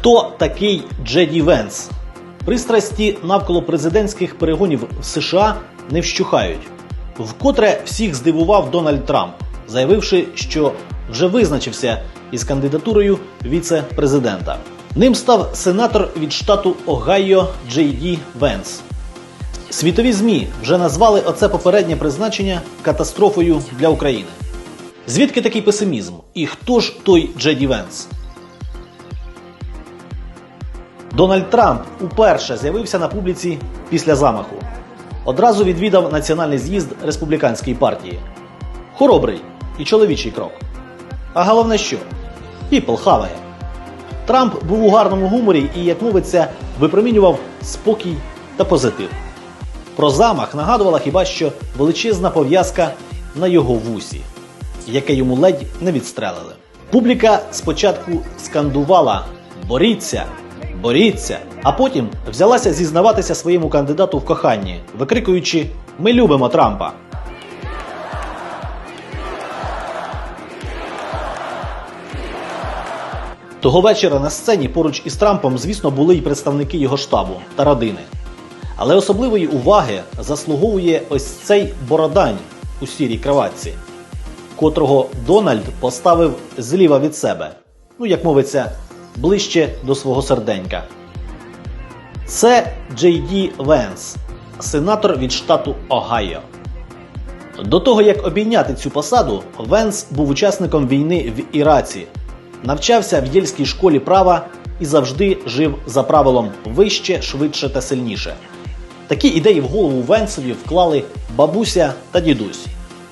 Хто такий Джеді Венс? Пристрасті навколо президентських перегонів в США не вщухають. Вкотре всіх здивував Дональд Трамп, заявивши, що вже визначився із кандидатурою віце-президента. Ним став сенатор від штату Огайо Джей Ді Венс. Світові ЗМІ вже назвали оце попереднє призначення катастрофою для України. Звідки такий песимізм? І хто ж той Джеді Венс? Дональд Трамп уперше з'явився на публіці після замаху. Одразу відвідав національний з'їзд республіканської партії. Хоробрий і чоловічий крок. А головне що? Піпл хаває. Трамп був у гарному гуморі і, як мовиться, випромінював спокій та позитив. Про замах нагадувала хіба що величезна пов'язка на його вусі, яке йому ледь не відстрелили. Публіка спочатку скандувала Боріться, боріться, а потім взялася зізнаватися своєму кандидату в коханні, викрикуючи Ми любимо Трампа. Того вечора на сцені поруч із Трампом, звісно, були й представники його штабу та родини. Але особливої уваги заслуговує ось цей бородань у сірій кроватці, котрого Дональд поставив зліва від себе, ну як мовиться, ближче до свого серденька. Це Джей Ді Венс, сенатор від штату Огайо. До того як обійняти цю посаду, Венс був учасником війни в Іраці, навчався в Єльській школі права і завжди жив за правилом вище, швидше та сильніше. Такі ідеї в голову Венсові вклали бабуся та дідусь,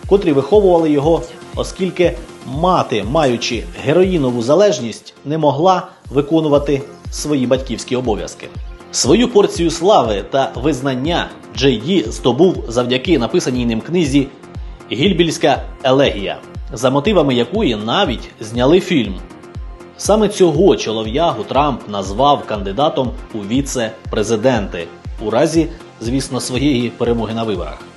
котрі виховували його, оскільки мати, маючи героїнову залежність, не могла виконувати свої батьківські обов'язки. Свою порцію слави та визнання Джей Ді здобув завдяки написаній ним книзі Гільбільська елегія, за мотивами якої навіть зняли фільм. Саме цього чолов'ягу Трамп назвав кандидатом у віце-президенти у разі, звісно, своєї перемоги на виборах.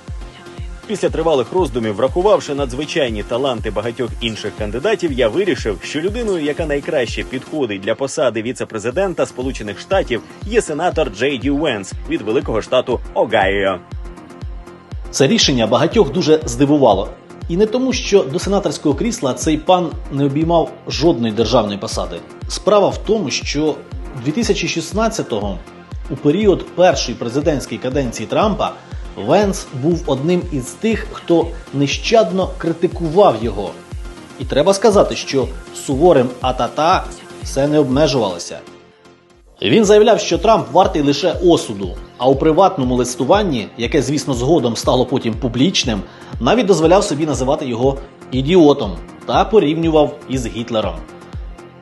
Після тривалих роздумів, врахувавши надзвичайні таланти багатьох інших кандидатів, я вирішив, що людиною, яка найкраще підходить для посади віце-президента Сполучених Штатів, є сенатор Джей Ді Уенс від великого штату Огайо. Це рішення багатьох дуже здивувало. І не тому, що до сенаторського крісла цей пан не обіймав жодної державної посади. Справа в тому, що 2016-го, у період першої президентської каденції Трампа, Венс був одним із тих, хто нещадно критикував його. І треба сказати, що суворим атата все не обмежувалося. Він заявляв, що Трамп вартий лише осуду, а у приватному листуванні, яке, звісно, згодом стало потім публічним, навіть дозволяв собі називати його ідіотом та порівнював із Гітлером.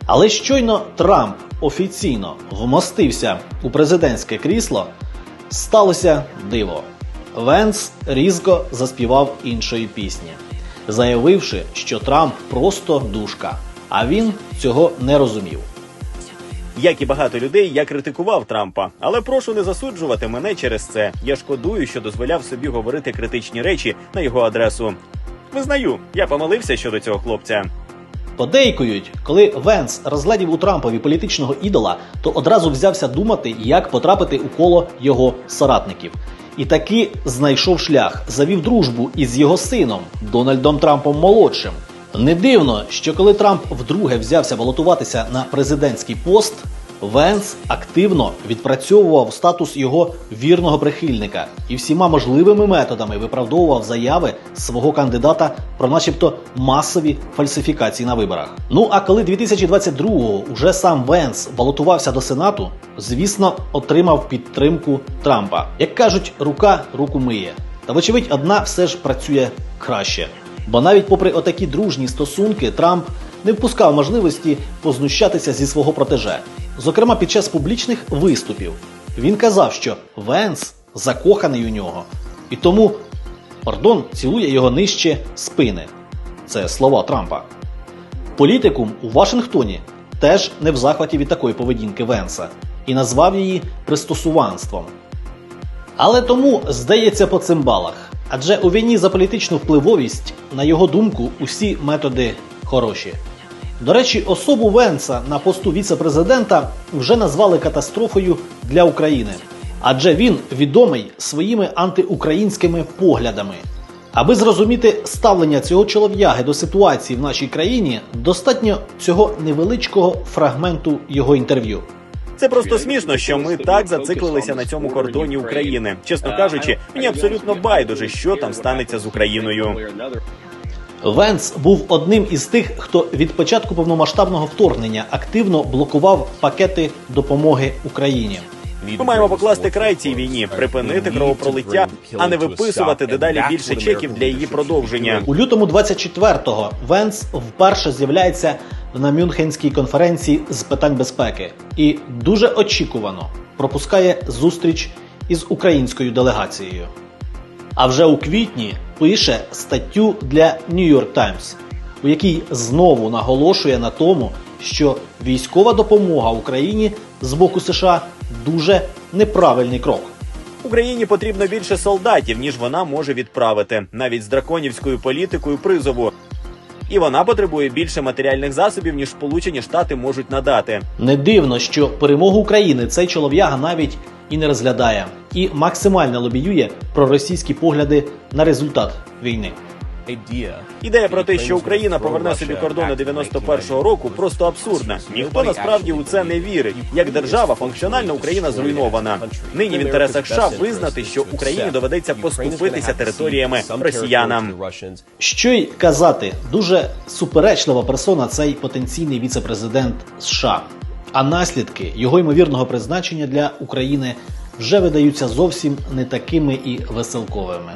Але щойно Трамп офіційно вмостився у президентське крісло, сталося диво. Венс різко заспівав іншої пісні, заявивши, що Трамп просто душка, а він цього не розумів. Як і багато людей, я критикував Трампа, але прошу не засуджувати мене через це. Я шкодую, що дозволяв собі говорити критичні речі на його адресу. Визнаю, я помилився щодо цього хлопця. Подейкують, коли Венс розглядів у Трампові політичного ідола, то одразу взявся думати, як потрапити у коло його соратників. І таки знайшов шлях, завів дружбу із його сином Дональдом Трампом молодшим. Не дивно, що коли Трамп вдруге взявся балотуватися на президентський пост, Венс активно відпрацьовував статус його вірного прихильника і всіма можливими методами виправдовував заяви свого кандидата про, начебто, масові фальсифікації на виборах. Ну а коли 2022-го уже сам Венс балотувався до Сенату, звісно, отримав підтримку Трампа. Як кажуть, рука руку миє. Та вочевидь, одна все ж працює краще. Бо навіть попри отакі дружні стосунки, Трамп не впускав можливості познущатися зі свого протеже. Зокрема, під час публічних виступів він казав, що Венс закоханий у нього, і тому, пардон, цілує його нижче спини. Це слова Трампа. Політикум у Вашингтоні теж не в захваті від такої поведінки Венса і назвав її пристосуванством. Але тому здається по цим балах. Адже у війні за політичну впливовість, на його думку, усі методи хороші. До речі, особу Венса на посту віце-президента вже назвали катастрофою для України, адже він відомий своїми антиукраїнськими поглядами. Аби зрозуміти ставлення цього чолов'яги до ситуації в нашій країні, достатньо цього невеличкого фрагменту його інтерв'ю. Це просто смішно, що ми так зациклилися на цьому кордоні України. Чесно кажучи, мені абсолютно байдуже, що там станеться з Україною. Венс був одним із тих, хто від початку повномасштабного вторгнення активно блокував пакети допомоги Україні. Ми маємо покласти край цій війні, припинити кровопролиття, а не виписувати дедалі більше чеків для її продовження. У лютому 24-го Венс вперше з'являється на Мюнхенській конференції з питань безпеки і дуже очікувано пропускає зустріч із українською делегацією. А вже у квітні пише статтю для New York Times, у якій знову наголошує на тому, що військова допомога Україні з боку США дуже неправильний крок. Україні потрібно більше солдатів, ніж вона може відправити, навіть з драконівською політикою призову. І вона потребує більше матеріальних засобів, ніж Сполучені Штати можуть надати. Не дивно, що перемогу України цей чолов'яга навіть і не розглядає, і максимально лобіює проросійські погляди на результат війни. Ідея про те, що Україна поверне собі кордони 91-го року, просто абсурдна. Ніхто насправді у це не вірить. Як держава, функціональна Україна зруйнована. Нині в інтересах США визнати, що Україні доведеться поступитися територіями росіянам. Що й казати, дуже суперечлива персона цей потенційний віце-президент США. А наслідки його ймовірного призначення для України вже видаються зовсім не такими і веселковими.